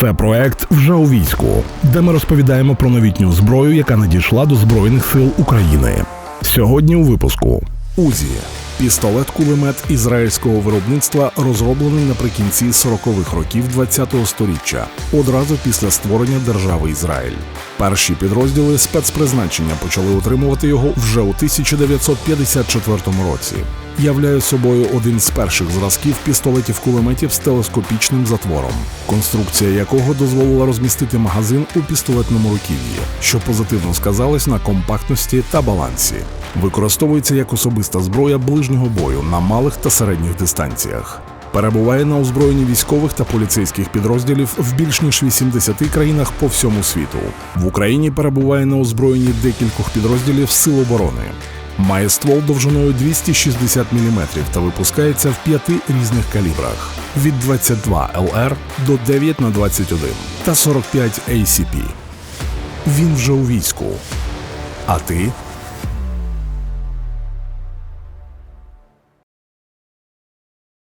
Це проект вже у війську, де ми розповідаємо про новітню зброю, яка надійшла до Збройних сил України. Сьогодні у випуску УЗІ пістолет-кулемет ізраїльського виробництва, розроблений наприкінці 40-х років ХХ століття, одразу після створення держави Ізраїль. Перші підрозділи спецпризначення почали отримувати його вже у 1954 році. Являє собою один з перших зразків пістолетів-кулеметів з телескопічним затвором, конструкція якого дозволила розмістити магазин у пістолетному руків'ї, що позитивно сказалось на компактності та балансі. Використовується як особиста зброя ближнього бою на малих та середніх дистанціях. Перебуває на озброєнні військових та поліцейських підрозділів в більш ніж 80 країнах по всьому світу. В Україні перебуває на озброєнні декількох підрозділів Сил оборони. Має ствол довжиною 260 мм та випускається в п'яти різних калібрах від 22 LR до 9 на 21 та 45 ACP. Він вже у війську. А ти?